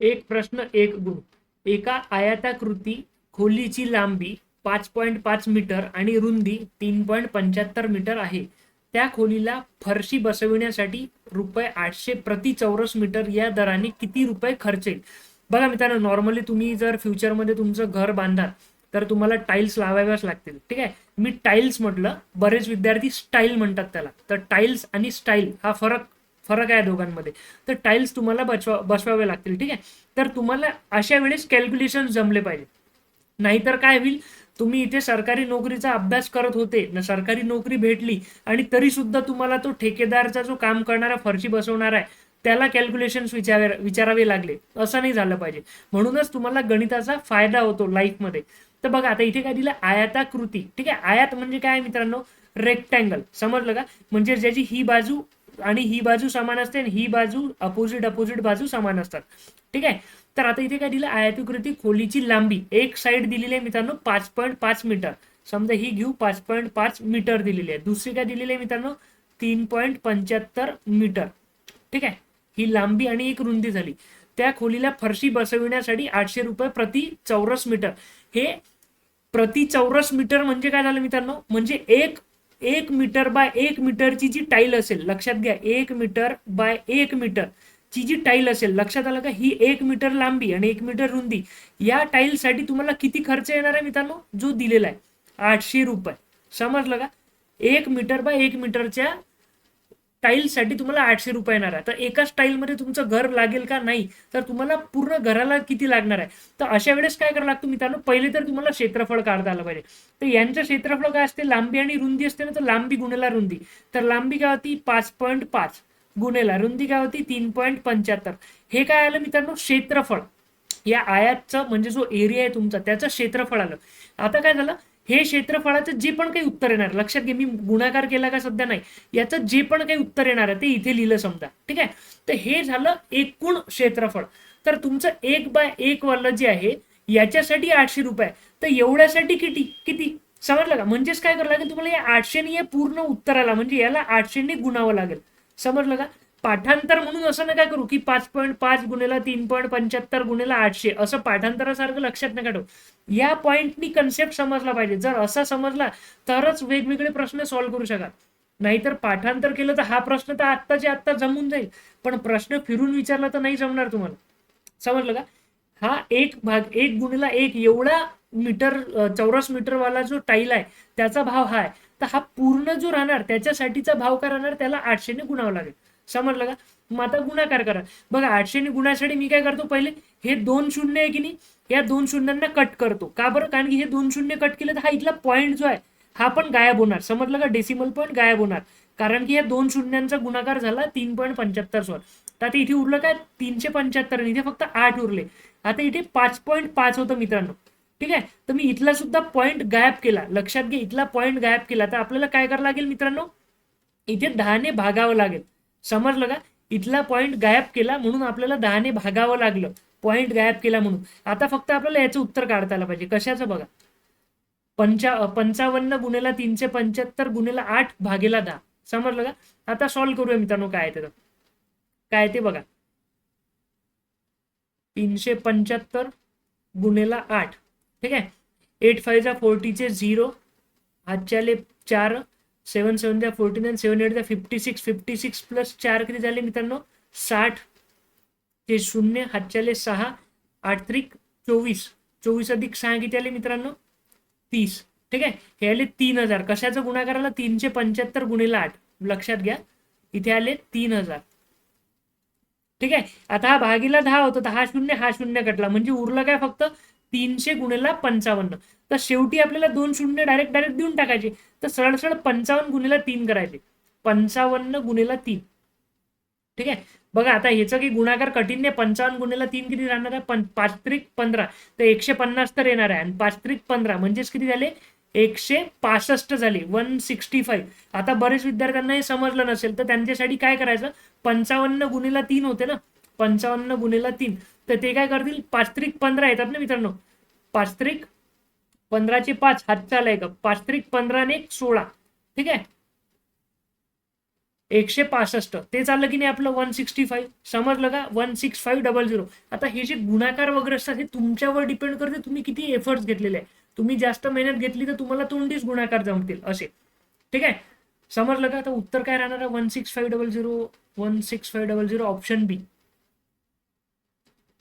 एक प्रश्न एक गुण. एका आयताकृती खोलीची लांबी पाच पॉईंट पाच मीटर आणि रुंदी तीन पॉईंट पंच्याहत्तर मीटर आहे. त्या खोलीला फरशी बसविण्यासाठी रुपये आठशे प्रति चौरस मीटर या दराने किती रुपये खर्च येईल? बघा मित्रांनो नॉर्मली तुम्ही जर फ्युचरमध्ये तुमचं घर बांधाल तर तुम्हाला टाईल्स लावाव्याच लागतील. ठीक आहे? मी टाईल्स म्हटलं बरेच विद्यार्थी स्टाईल म्हणतात त्याला. तर टाईल्स आणि स्टाईल हा फरक फरक आहे दोघांमध्ये. तर टाईल्स तुम्हाला बसवा बसवावे लागतील ठीक आहे? तर तुम्हाला अशा वेळेस कॅल्क्युलेशन जमले पाहिजे नाहीतर काय होईल? तुम्ही इथे सरकारी नोकरीचा अभ्यास करत होते न सरकारी नोकरी भेटली आणि तरी सुद्धा तुम्हाला तो ठेकेदारचा जो काम करणारा फरशी बसवणार आहे त्याला कॅल्क्युलेशन्स विचारावे विचारावे लागले. असं नाही झालं पाहिजे. म्हणूनच तुम्हाला गणिताचा फायदा होतो लाईफमध्ये तर बघा आता इथे काय दिलं? आयाताकृती. ठीक आहे? आयात म्हणजे काय मित्रांनो? रेक्टँगल समजलं का? म्हणजे ज्याची ही बाजू आणि ही बाजू समान असते आणि ही बाजू अपोजिट अपोजिट बाजू समान असतात. ठीक आहे? तर आता इथे काय दिलं? आयताकृती खोलीची लांबी. एक साईड दिलेली आहे मित्रांनो पाच पॉईंट पाच मीटर. समजा ही घेऊ पाच पॉईंट पाच मीटर दिलेली आहे. दुसरी काय दिलेली आहे मित्रांनो? तीन पॉईंट पंच्याहत्तर मीटर. ठीक आहे? ही लांबी आणि एक रुंदी झाली. त्या खोलीला फरशी बसविण्यासाठी आठशे रुपये प्रति चौरस मीटर. हे प्रति चौरस मीटर म्हणजे काय झालं मित्रांनो? म्हणजे एक एक मीटर बाय एक मीटरची जी टाईल असेल लक्षात घ्या एक मीटर बाय एक मीटर ची जी टाईल असेल लक्षात आलं का? ही एक मीटर लांबी आणि एक मीटर रुंदी या टाईलसाठी तुम्हाला किती खर्च येणार आहे मित्रांनो? जो दिलेला आहे आठशे रुपये. समजलं का? एक मीटर बाय एक मीटरच्या टाईलसाठी तुम्हाला आठशे रुपये येणार आहे. तर एकाच टाईलमध्ये तुमचं घर लागेल का नाही तर तुम्हाला पूर्ण घराला किती लागणार आहे? तर अशा वेळेस काय करावं लागतं मित्रांनो पहिले तर तुम्हाला क्षेत्रफळ काढता आलं पाहिजे. तर यांचं क्षेत्रफळ काय असते? लांबी आणि रुंदी असते ना तर लांबी गुणेला रुंदी. तर लांबी काय होती? पाच पॉईंट पाच. गुणेला रुंदी काय होती? तीन पॉईंट पंच्याहत्तर. हे काय आलं मित्रांनो? क्षेत्रफळ. या आयातचं म्हणजे जो एरिया आहे तुमचा त्याचं क्षेत्रफळ आलं. आता काय झालं? हे क्षेत्रफळाचं जे पण काही उत्तर येणार लक्षात घे मी गुणाकार केला का सध्या नाही याचं जे पण काही उत्तर येणार आहे ते इथे लिहिलं समजा ठीक आहे? तर हे झालं एकूण क्षेत्रफळ. तर तुमचं एक बाय एक वालं जे आहे याच्यासाठी आठशे रुपये. तर एवढ्यासाठी किती? किती? समजलं का? म्हणजेच काय करावं लागेल तुम्हाला? या आठशेने हे पूर्ण उत्तराला म्हणजे याला आठशेने गुणावं लागेल. समजलं का? पाठांतर म्हणून असं नका करू? की पाच पॉईंट पाच गुणेला तीन पॉईंट पंच्याहत्तर गुणेला आठशे असं पाठांतरासारखं लक्षात नका ठेवू या पॉईंटनी कन्सेप्ट समजला पाहिजे. जर असा समजला तरच वेगवेगळे प्रश्न सॉल्व्ह करू शकाल. नाहीतर पाठांतर केलं तर हा प्रश्न तर आत्ताच्या आत्ता जमून जाईल. पण प्रश्न फिरून विचारला तर नाही जमणार तुम्हाला. समजलं का? हा एक भाग एक गुणेला एक एवढा मीटर चौरस मीटरवाला जो टाईल आहे त्याचा भाव हा आहे. तर हा पूर्ण जो राहणार त्याच्यासाठीचा भाव का राहणार? त्याला आठशेने गुणावं लागेल. समजलं का? मग आता गुणाकार करा. बघा आठशेने गुणासाठी मी काय करतो पहिले? हे दोन शून्य आहे की नाही? या दोन शून्यांना कट करतो. का बरं? कारण की हे दोन शून्य कट केले तर हा इथला पॉईंट जो आहे हा पण गायब होणार. समजलं का? डेसिमल पॉईंट गायब होणार. कारण की या दोन शून्यांचा गुणाकार झाला तीन पॉईंट पंच्याहत्तर सोळ तर आता इथे उरलं काय? तीनशे पंच्याहत्तर इथे फक्त आठ उरले. आता इथे पाच पॉईंट पाच होतं मित्रांनो. ठीक आहे? तर मी इथला सुद्धा पॉईंट गायब केला. लक्षात घे इथला पॉईंट गायब केला. तर आपल्याला काय करावं लागेल मित्रांनो? इथे दहाने भागावं लागेल. समजलं का? इथला पॉईंट गायब केला म्हणून आपल्याला दहाने भागावं लागलं. पॉईंट गायब केला म्हणून. आता फक्त आपल्याला याचं उत्तर काढता आलं पाहिजे. कशाचं बघा? पंचा पंचावन्न गुणेला तीनशे पंच्याहत्तर गुणेला आठ भागेला दहा. समजलं का? आता सॉल्व्ह करूया मित्रांनो काय ते काय ते बघा. तीनशे पंच्याहत्तर गुणेला आठ. ठीक आहे? एट फाईव्ह फोर्टीचे झिरो हातच्याले चार सेवन सेवन द्या फोर्टी नाईन सेवन एट द्या fifty six fifty six plus चार किती झाले मित्रांनो? साठ. ते शून्य हातच्याले सहा आठ त्रिक चोवीस. चोवीस अधिक सहा किती आले मित्रांनो? तीस. ठीक आहे? हे आले तीन हजार. कशाचं गुणाकाराला? तीनशे पंच्याहत्तर गुणिला आठ. लक्षात घ्या. इथे आले तीन हजार. ठीक आहे? आता हा भागीला दहा होतो तर हा शून्य हा शून्य कटला म्हणजे उरलं काय फक्त? तीनशे गुणेला पंचावन्न. तर शेवटी आपल्याला दोन शून्य डायरेक्ट डायरेक्ट देऊन टाकायचे. तर सरळ सरळ पंचावन्न गुणेला तीन करायचे. पंचावन्न गुणेला तीन. ठीक आहे? बघा आता ह्याचं की गुणाकार कठीण नाही पंचावन्न गुणेला तीन किती राहणार आहे? पण पाच त्रिक पंधरा. तर एकशे पन्नास तर येणार आहे. आणि पाच त्रिक पंधरा. म्हणजेच किती झाले? एकशे पासष्ट झाले वन सिक्स्टी फाईव्ह. आता बरेच विद्यार्थ्यांना हे समजलं नसेल तर त्यांच्यासाठी काय करायचं? पंचावन्न गुणेला तीन होते ना? पंचावन्न गुणेला तीन. तर ते काय करतील? पाच त्रिक पंधरा येतात ना मित्रांनो? पाच त्रिक पंधराचे पाच हात चालाय का पाच त्रिक पंधरा सोळा. ठीक आहे? एकशे पासष्ट. ते चाललं की नाही आपलं? One sixty five. समजलं का? One six five double zero. आता हे जे गुणाकार वगैरे असतात हे तुमच्यावर डिपेंड करते तुम्ही किती एफर्ट्स घेतलेले आहे. तुम्ही जास्त मेहनत घेतली तर तुम्हाला तोंडीच गुणाकार जमतील असे. ठीक आहे? समजलं का? तर उत्तर काय राहणार आहे? One six five double zero one six five double zero option B